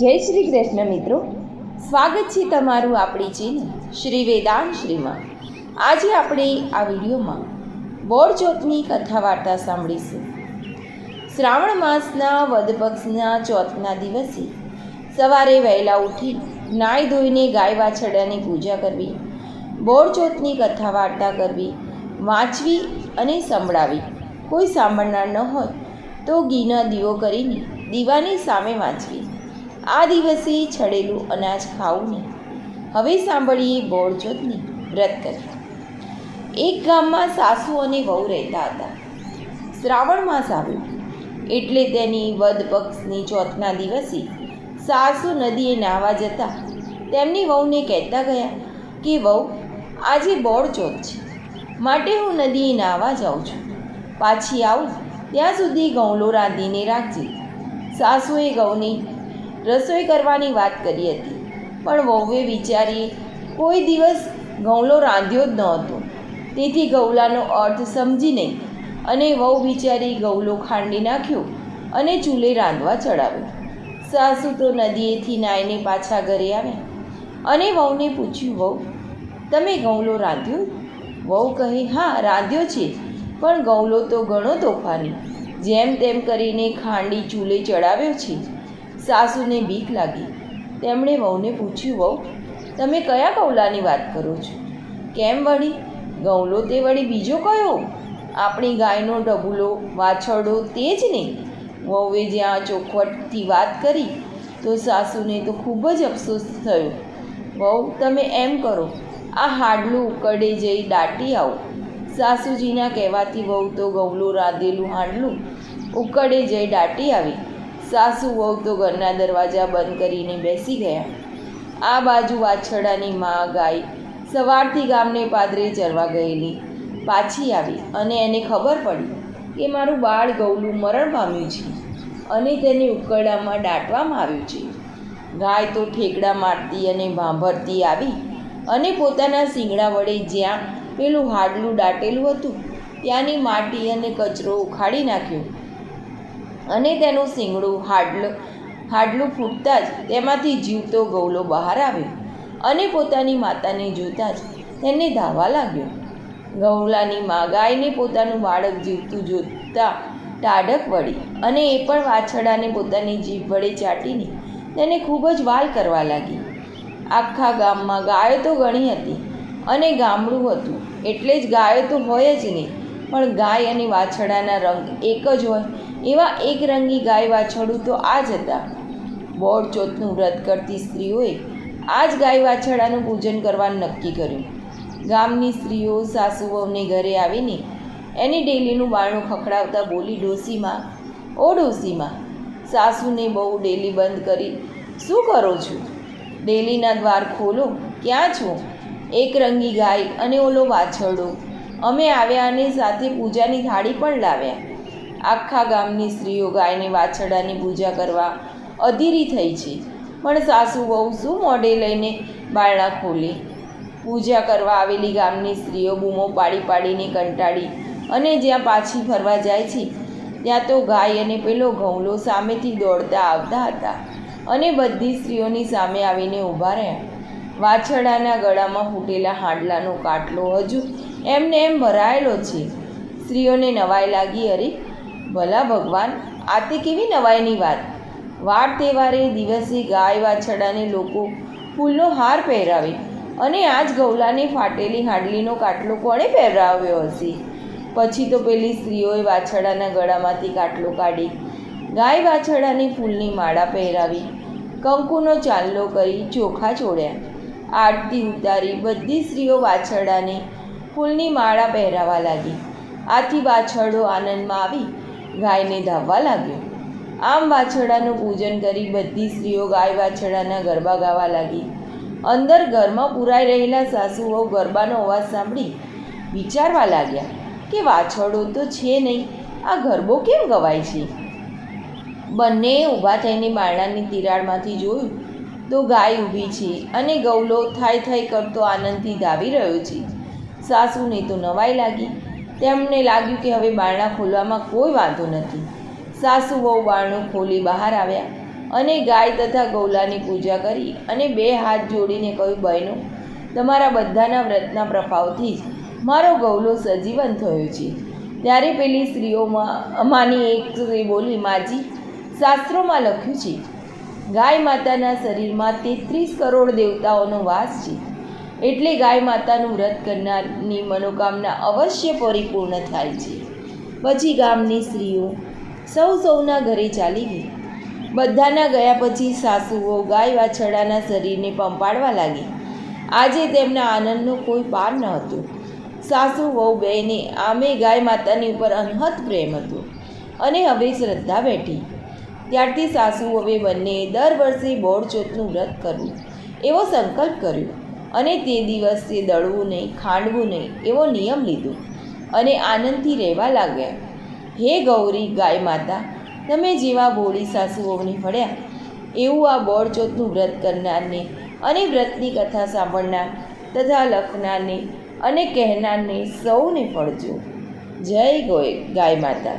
જય શ્રી કૃષ્ણ મિત્રો. સ્વાગત છે તમારું આપણી ચેનલ શ્રી વેદાંત શ્રીમાં આજે આપણે આ વિડીયોમાં બોરચોથની કથા વાર્તા સાંભળીશું. શ્રાવણ માસના વધપક્ષના ચોથના દિવસે સવારે વહેલા ઉઠી નાઈ ધોઈને ગાય વાછરડાની પૂજા કરવી બોરચોથની કથા વાર્તા કરવી, વાંચવી અને સંભળાવી. કોઈ સાંભળનાર ન હોય તો ઘીના દીવો કરીને દીવાની સામે વાંચવી. આ દિવસે છડેલું અનાજ ખાવું નહીં. હવે સાંભળીએ બોળચોથની વ્રત કરી એક ગામમાં સાસુ અને વહુ રહેતા હતા. શ્રાવણ માસ આવ્યો. એટલે તેની વદ પક્ષની ચોથના દિવસે સાસુ નદીએ નાહવા જતા તેમની વહુને કહેતા ગયા કે, વહુ, આજે બોળચોથ છે. માટે હું નદીએ નાહવા જાઉં છું. પાછી આવું. ત્યાં સુધી ગૌલો રાંધીને રાખજે. સાસુએ ગૌની રસોઈ કરવાની વાત કરી હતી. પણ વહુએ વિચારીએ કોઈ દિવસ ગૌલો રાંધ્યો જ નહોતો તેથી ગૌલાનો અર્થ સમજી નહીં અને વહુ બિચારી ગૌલો ખાંડી નાખ્યો અને ચૂલે રાંધવા ચડાવ્યો. સાસુ તો નદીએથી નાઈને પાછા ઘરે આવ્યા અને વહુને પૂછ્યું, વહુ, તમે ગૌલો રાંધ્યો? વહુ કહે, હા, રાંધ્યો છે, પણ ગૌલો તો ઘણો તોફાની. જેમ તેમ કરીને ખાંડી ચૂલે ચડાવ્યો છે સાસુને બીક લાગી. તેમણે વહુને પૂછ્યું, વહુ, તમે કયા ગૌલાની વાત કરો છો? કેમ વળી? ગૌલો તે વળી બીજો કયો? આપણી ગાયનો ડબુલો, વાછરડો તે જ ને? વહુએ જ્યાં ચોખવટથી વાત કરી, તો સાસુને તો ખૂબ જ અફસોસ થયો. વહુ, તમે એમ કરો, આ હાડલું ઉકળે જઈ દાટી આવો. સાસુજીના કહેવાથી વહુ તો ગૌલો રાંધેલું હાંડલું ઉકળે જઈ દાટી આવી. સાસુ વહુ તો ઘરના દરવાજા બંધ કરીને બેસી ગયા. આ બાજુ વાછરડાની મા ગાય સવારથી ગામને પાદરે ચરવા ગયેલી. પાછી આવી અને એને ખબર પડી કે મારું બાળ ગૌલું મરણ પામ્યું છે અને તેને ઉકરડામાં દાટવામાં આવ્યું છે. ગાય તો ઠેકડા મારતી અને ભાંભરતી આવી અને પોતાના શિંગડા વડે જ્યાં પેલું હાડલું દાટેલું હતું, ત્યાંની માટી અને કચરો ઉખાડી નાખ્યો. અને તેનું શિંગડું હાડલું હાડલું ફૂટતા જ તેમાંથી જીવતો ગૌલો બહાર આવ્યો અને પોતાની માતાને જોતાં જ તેને ધાવા લાગ્યો. ગૌલાની મા ગાયને પોતાનું બાળક જીવતું જોતા ટાઢક વળી અને એ પણ વાછડાને પોતાની જીભ વડે ચાટીને તેને ખૂબ જ વાલ કરવા લાગી. આખા ગામમાં ગાયો તો ઘણી હતી અને ગામડું હતું, એટલે જ ગાયો તો હોય જ નહીં, પણ ગાય અને વાછડાના રંગ એક જ હોય એવા એક રંગી ગાય વાછરડું તો આ જ હતા. બોળ ચોથનું વ્રત કરતી સ્ત્રીઓએ આ જ ગાય વાછરડાનું પૂજન કરવાનું નક્કી કર્યું. ગામની સ્ત્રીઓ સાસુ વહુને ઘરે આવીને એની ડેલીનું બારણું ખખડાવતા બોલી ડોસીમાં, ઓ ડોસીમાં, સાસુને બહુ ડેલી બંધ કરી શું કરો છો? ડેલીના દ્વાર ખોલો, ક્યાં છો? એક રંગી ગાય અને ઓલો વાછરડો. અમે આવ્યા અને સાથે પૂજાની થાળી પણ લાવ્યા. આખા ગામની સ્ત્રીઓ ગાયને વાછરડાની પૂજા કરવા અધીરી થઈ છે. પણ સાસુ વહુ શું મોઢે લઈને બારણા ખોલે? પૂજા કરવા આવેલી ગામની સ્ત્રીઓ બૂમો પાડી પાડીને કંટાળી અને જ્યાં પાછી ફરવા જાય છે, ત્યાં તો ગાય અને પેલો ઘઉંલો સામેથી દોડતા આવતા હતા અને બધી સ્ત્રીઓની સામે આવીને ઊભા રહ્યા. વાછરડાના ગળામાં ફૂટેલા હાંડલાનો કાટલો હજુ એમને એમ ભરાયેલો છે. સ્ત્રીઓને નવાઈ લાગી, અરે ભલા ભગવાન આ તે કેવી નવાઈની વાત? વાર તહેવારે દિવસે ગાય વાછડાને લોકો ફૂલનો હાર પહેરાવે અને આ જ ગૌલાને ફાટેલી હાડલીનો કાટલો કોણે પહેરાવ્યો હશે? પછી તો પેલી સ્ત્રીઓએ વાછડાના ગળામાંથી કાટલો કાઢી ગાય વાછરડાની ફૂલની માળા પહેરાવી કંકુનો ચાંદલો કરી ચોખા છોડ્યા. આરતી ઉતારી બધી સ્ત્રીઓ વાછરડાને ફૂલની માળા પહેરાવા લાગી. આથી વાછરડો આનંદમાં આવી ગાયને ધાવવા લાગ્યો. આમ વાછરડાનું પૂજન કરી બધી સ્ત્રીઓ ગાય વાછરડાના ગરબા ગાવા લાગી. અંદર ઘરમાં પુરાઈ રહેલા સાસુઓ ગરબાનો અવાજ સાંભળી વિચારવા લાગ્યા કે વાછરડો તો છે નહીં, આ ગરબો કેમ ગવાય છે? બંને ઊભા થઈને બારણાની તિરાડમાંથી જોયું તો ગાય ઊભી છે અને ગૌલો થાય થાય કરતો આનંદથી ધાવી રહ્યો છે. સાસુને તો નવાઈ લાગી. તેમને લાગ્યું કે હવે બારણા ખોલવામાં કોઈ વાંધો નથી. સાસુ બહુ બારણું ખોલી બહાર આવ્યા અને ગાય તથા ગૌલાની પૂજા કરી અને બે હાથ જોડીને કહ્યું, બહેનો, તમારા બધાના વ્રતના પ્રભાવથી જ મારો ગૌલો સજીવન થયો છે. ત્યારે પેલી સ્ત્રીઓમાં અમાની એક સ્ત્રી બોલી, માજી, શાસ્ત્રોમાં લખ્યું છે, ગાય માતાના શરીરમાં તેત્રીસ કરોડ દેવતાઓનો વાસ છે. એટલે ગાય માતાનું વ્રત કરનારની મનોકામના અવશ્ય પરિપૂર્ણ થાય છે. પછી ગામની સ્ત્રીઓ સૌ સૌના ઘરે ચાલી ગઈ. બધાના ગયા પછી સાસુઓ ગાય વાછડાના શરીરને પંપાડવા લાગી. આજે તેમના આનંદનો કોઈ પાર ન હતો. સાસુ, વહુ બેને આમે ગાય માતાની ઉપર અનહદ પ્રેમ હતો અને હવે શ્રદ્ધા બેઠી. ત્યારથી સાસુ હવે બંને દર વર્ષે બોળ ચોથનું વ્રત કરવું એવો સંકલ્પ કર્યો. અને તે દિવસે દળવું નહીં, ખાંડવું નહીં, એવો નિયમ લીધો અને આનંદથી રહેવા લાગ્યા. હે ગૌરી ગાય માતા, તમે જેવા ભોળી સાસુઓને ફળ્યા, એવું આ બોળચોથનું વ્રત કરનારને અને વ્રતની કથા સાંભળનાર તથા લખનારને અને કહેનારને સૌને ફળજો. જય ગોય ગાય માતા